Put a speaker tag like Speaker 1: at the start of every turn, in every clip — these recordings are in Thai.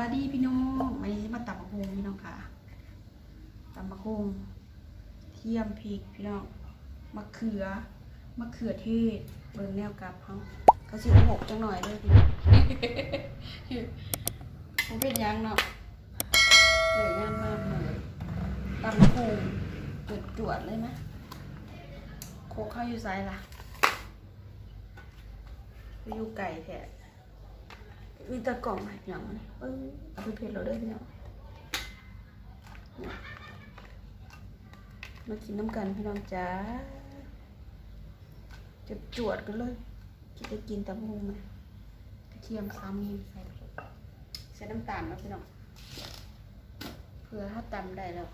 Speaker 1: บาดีพี่น้องวันนี้มาตำมะฮงพี่น้องค่ะตำมะฮงเทียมพริกพี่น้องมะเขือมะเขือเทศเบิ่งแนวกับเขาก็สิหกจังหน่อยเลยพี่น้องผมเป็นยังเนาะเหลยงานมากเลยตำมะฮงจุดจวดๆเลยไหมโคกเข้าอยู่ไซล่ะไปอยู่ไก่แท้ มีแตะกล่องอย่างนี้เออเอาไปเพจเราได้พี่น้องเนี่ยมากินน้ำกันพี่น้องจ้าจะจวดกันเลยคิดจะกินตะมูไหมกระเทียมซ้ำมีใส่ใส่น้ำตาลนะพี่น้องเพื่อถ้าตำได้แล้ว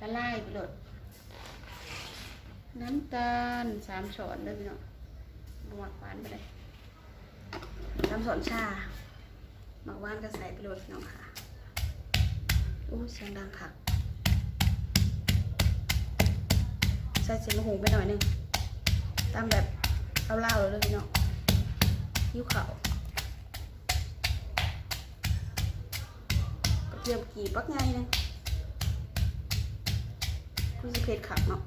Speaker 1: ละลายไปเลยน้ำตาลสามช้อนเด้อพี่น้องบวกหวานไปเลย น้ำสอนชาหมักว่านก็ใส่ไปโรยพี่น้องค่ะอู้เสียงดังค่ะใส่เส้นมะฮุงไปหน่อยนึงตามแบบเล่าๆเลยพี่น้องยิ้วเขาวกระเทียมกี่ปักไงนึงคุณสิเพชขับเนาะ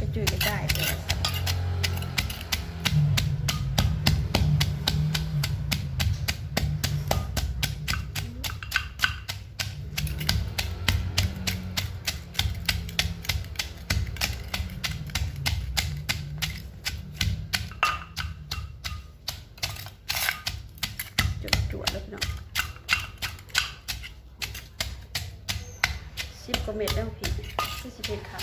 Speaker 1: กระจุยกระจายไปเลยจุดจวดเลยพี่น้องสิบกว่าเม็ดแล้วพี่ที่สิบเอ็ดค่ะ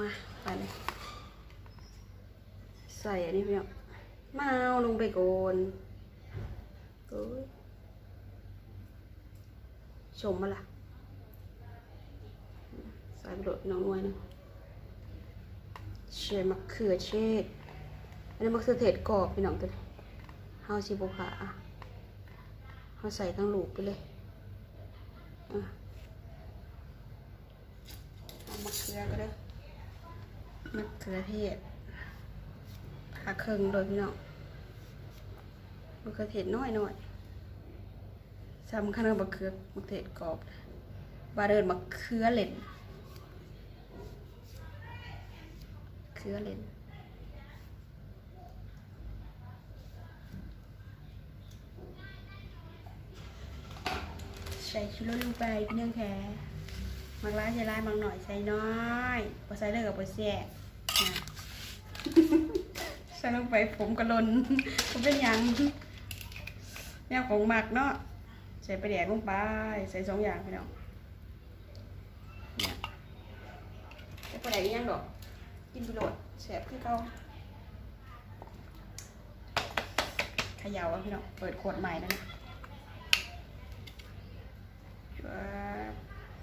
Speaker 1: มาไปเลยใส่อันนี้พี่น้องมะนาวลงไปก่อนเอ้ยชมมาล่ะใส่ไปโดดน้องนวยนึงเชมะเขือเทศอันนี้มะเขือเทศกรอบพี่น้องตัวนี้เฮาชิบุค่ะอะเฮาใส่ทั้งลูกไปเลยอะเอามะเขือก็ได้ มะเขือเทศขาเครื่องโดยพี่น้องมะเขือเทศน้อยหน่อยสำคัญกับมะเขือมะเขือเทศกรอบบาเดินมะเขือเล่นเขือเล่นใส่ชิโร่ลงไปพี่น้องแค่ มักร้ายใส่ร้ายมักหน่อยใส่น้อยพอใส่เลิกกับพอแซ่บนะใส่ลงไปผมกระลนผมเป็นหยังแนวของหมักเนาะใส่ไปแดกลงไป ใส่สองอย่างพี่น้องเนี่ยใส่ไปแดกอีกอยังดอก กินไปโหลดแซ่บคือเก่าเขย่าอะพี่น้องเปิดขวดใหม่แล้วนะ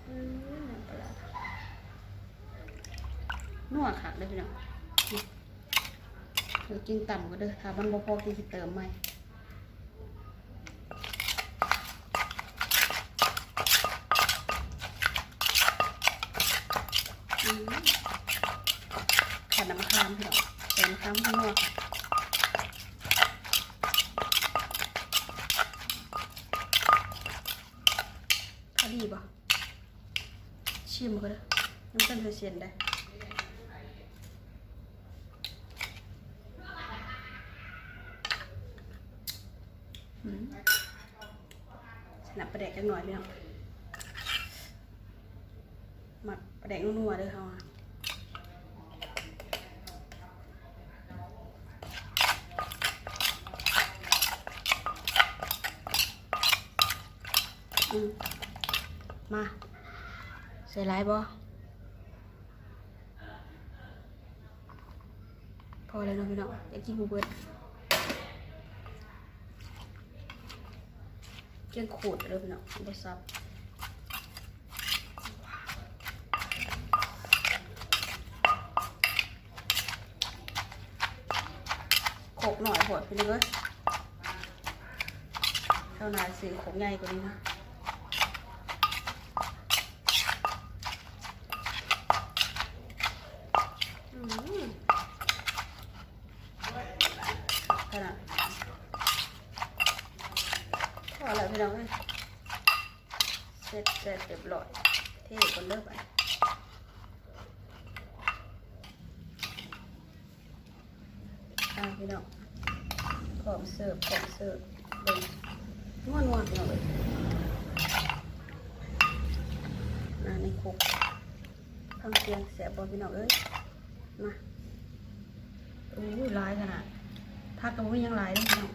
Speaker 1: ว้าวอืมน้ำปลาร้านัวค่ะเลยพี่น้องเดี๋ยวกินต่ำก็เด้อค่ะมันบ่พอกินเติมไหมอืมขันน้ำมะขามพี่น้องเติมน้ำมะขามให้นัวค่ะพอดีป่ะชิมก็ได้ น้ำตาลเสียนได้อืมสนับประแดกกันหน่อยพี่น้องหมักประแดกนัวๆเด้อเขาอะอืมมา ใส่ไรบ่ อแล้วเนาะพี่น้องอยากกินหมูเบิดเกียงขูดเลยพี่น้องบซับโขกหน่อยโหดไปเลยเท่านายซื้อโขกใหญ่กว่านี้นะ พี่น้องเอ้ยเสร็จเสร็จเรียบร้อยเท่คนเลิกไปอ่าพี่น้องพร้อมเสิร์ฟพร้อมเสิร์ฟเลยนวดนวดพี่น้องเลยอ่าในคุกทั้งเตียงแสบบอพี่น้องเอ้ยมาโอ้ยลายขนาดผักกับวิ่งยังลายเลยพี่น้อง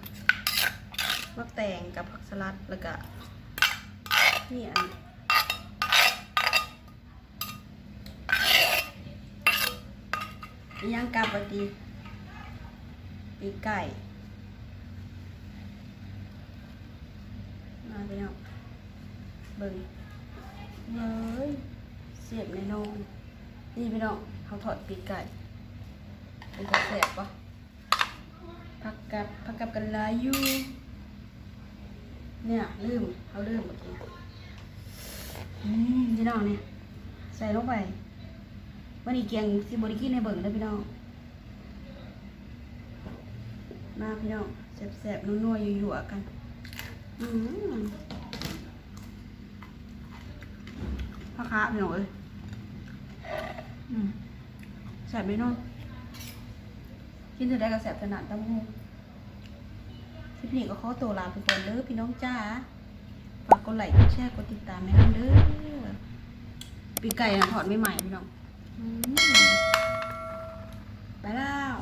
Speaker 1: มักแตงกับผักสลัดแล้วก็นี่อันยังกับปดีปีไก่มาพี่น้องเบิ่งเฮ้ยเสียบในนองนี่พี่น้องเขาถอดปีกไก่เป็นกระแสบปะพักกับพักกับกันหลายอยู่ เนี่ยลืมเขาลืมเมื่อกี้อืมพี่น้องเนี่ยใส่ลงไปวันนี้เกียงซิบริกินในเบิ่งเลยพี่น้องมาพี่น้องแสบๆนัวๆอยู่ๆกันอืมพ่อค้าพี่น้องเอ้ยอืมแสบไหมน้องกินจะได้กับแสบขนาดตั้งหู คลิปนี้ก็ขอตัวลาไปก่อนเด้อพี่น้องจ้าฝากกดไลค์กดแชร์กดติดตามให้น้องเด้อปีไก่นะถอดไม่ใหม่พี่น้องไปแล้ว